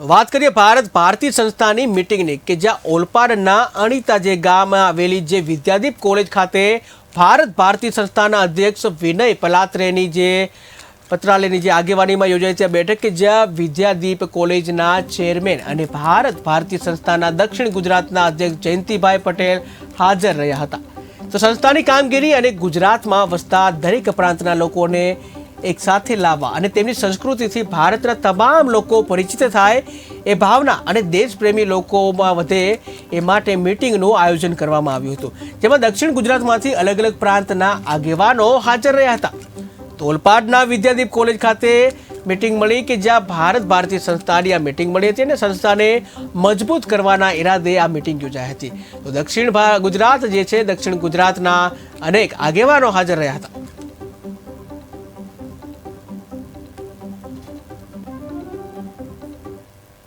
વાત કરીએ ભારત ભારતી સંસ્થાની મિટિંગની કે જ્યાં ઓલપાડના અણીતા જે ગામમાં આવેલી જે વિદ્યાદીપ કોલેજ ખાતે ભારત ભારતી સંસ્થાના અધ્યક્ષ વિનય પલાત્રેની જે પત્રાલયની જે આગેવાનીમાં યોજાઈ છે બેઠક કે જ્યાં વિદ્યાદીપ કોલેજના ચેરમેન અને ભારત ભારતી સંસ્થાના દક્ષિણ ગુજરાતના અધ્યક્ષ જયંતિભાઈ પટેલ હાજર રહ્યા હતા. તો સંસ્થાની કામગીરી અને ગુજરાતમાં વસતા દરેક પ્રાંતના લોકોને એક સાથે લાવવા અને તેમની સંસ્કૃતિથી ભારતના તમામ લોકો પરિચિત થાય એ ભાવના અને દેશપ્રેમી લોકોમાં વધે એ માટે મિટિંગનું આયોજન કરવામાં આવ્યું હતું. જેમાં દક્ષિણ ગુજરાતમાંથી અલગ અલગ પ્રાંતના આગેવાનો હાજર રહ્યા હતા. તોલપાડના વિદ્યાદીપ કોલેજ ખાતે મિટિંગ મળી કે જ્યાં ભારત ભારતીય સંસ્થાની આ મિટિંગ મળી હતી અને સંસ્થાને મજબૂત કરવાના ઈરાદે આ મિટિંગ યોજાઈ હતી. તો દક્ષિણ ગુજરાત જે છે, દક્ષિણ ગુજરાતના અનેક આગેવાનો હાજર રહ્યા હતા.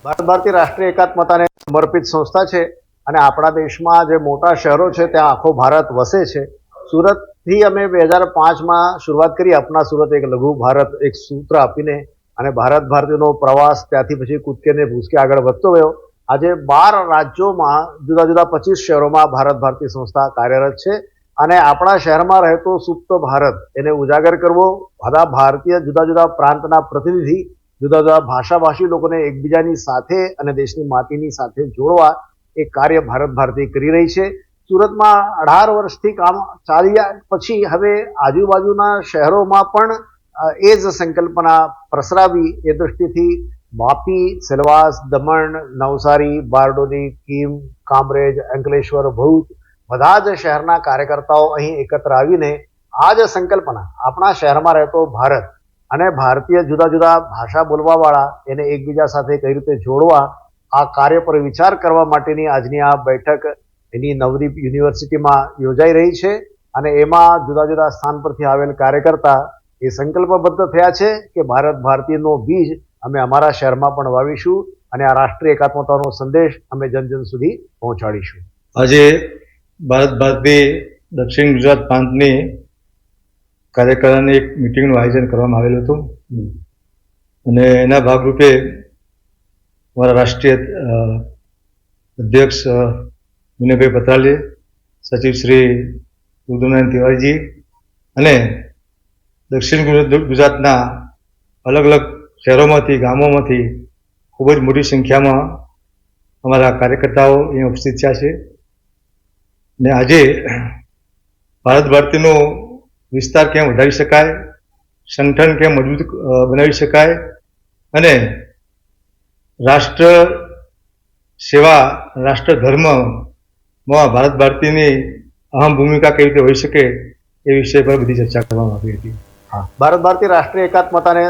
ભારત ભારતી રાષ્ટ્રીય એકાત્મતાને સમર્પિત સંસ્થા છે અને આપણા દેશમાં જે મોટા શહેરો છે, ત્યાં આખો ભારત વસે છે. સુરતથી અમે બે હજાર પાંચમાં શરૂઆત કરી અપના સુરત એક લઘુ ભારત, એક સૂત્ર આપીને અને ભારત ભારતીનો પ્રવાસ ત્યાંથી પછી કૂદકેને ભૂસકે આગળ વધતો ગયો. આજે બાર રાજ્યોમાં જુદા જુદા પચીસ શહેરોમાં ભારત ભારતી સંસ્થા કાર્યરત છે અને આપણા શહેરમાં રહેતો સુપ્ત ભારત એને ઉજાગર કરવો, બધા ભારતીય જુદા જુદા પ્રાંતના પ્રતિનિધિ જુદા જુદા ભાષાભાષી લોકોને એકબીજાની સાથે અને દેશની માટીની સાથે જોડવા એ કાર્ય ભારત ભારતી કરી રહી છે. સુરતમાં અઢાર વર્ષથી કામ ચાલ્યા પછી હવે આજુબાજુના શહેરોમાં પણ એ જ સંકલ્પના પ્રસરાવી એ દૃષ્ટિથી વાપી, સેલવાસ, દમણ, નવસારી, બારડોલી, કીમ, કામરેજ, અંકલેશ્વર, ભરૂચ બધા જ શહેરના કાર્યકર્તાઓ અહીં એકત્ર આવીને આ જ સંકલ્પના આપણા શહેરમાં રહેતો ભારત અને ભારતીય જુદા જુદા ભાષા બોલવાવાળા એને એકબીજા સાથે કઈ રીતે જોડવા, આ કાર્ય પર વિચાર કરવા માટેની આજની આ બેઠક એની નવદીપ યુનિવર્સિટીમાં યોજાઈ રહી છે અને એમાં જુદા જુદા સ્થાન પરથી આવેલ કાર્યકર્તા એ સંકલ્પબદ્ધ થયા છે કે ભારત ભારતીયનો બીજ અમે અમારા શહેરમાં પણ વાવીશું અને આ રાષ્ટ્રીય એકાત્મતાનો સંદેશ અમે જન જન સુધી પહોંચાડીશું. આજે ભારત ભારતી દક્ષિણ ગુજરાત પ્રાંતની કાર્યકરોની એક મિટિંગનું આયોજન કરવામાં આવેલું હતું. અને એના ભાગરૂપે અમારા રાષ્ટ્રીય અધ્યક્ષ વિનયભાઈ પતાલે સચિવ શ્રી રુદ્રનારાયણ તિવારીજી અને દક્ષિણ ગુજ- ગુજરાતના અલગ અલગ શહેરોમાંથી ગામોમાંથી ખૂબ જ મોટી સંખ્યામાં અમારા કાર્યકર્તાઓ અહીં ઉપસ્થિત થયા છે. ને આજે ભારત ભારતીનો વિસ્તાર કેમ વધારી શકાય? સંગઠન કેમ મજબૂત બનાવી શકાય? અને રાષ્ટ્ર સેવા, રાષ્ટ્ર ધર્મમાં ભારત ભારતીની અહમ ભૂમિકા કેવી રીતે હોઈ શકે એ વિષય પર બધી ચર્ચા કરવામાં આવી હતી. ભારત ભારતી રાષ્ટ્રીય એકાત્મતાને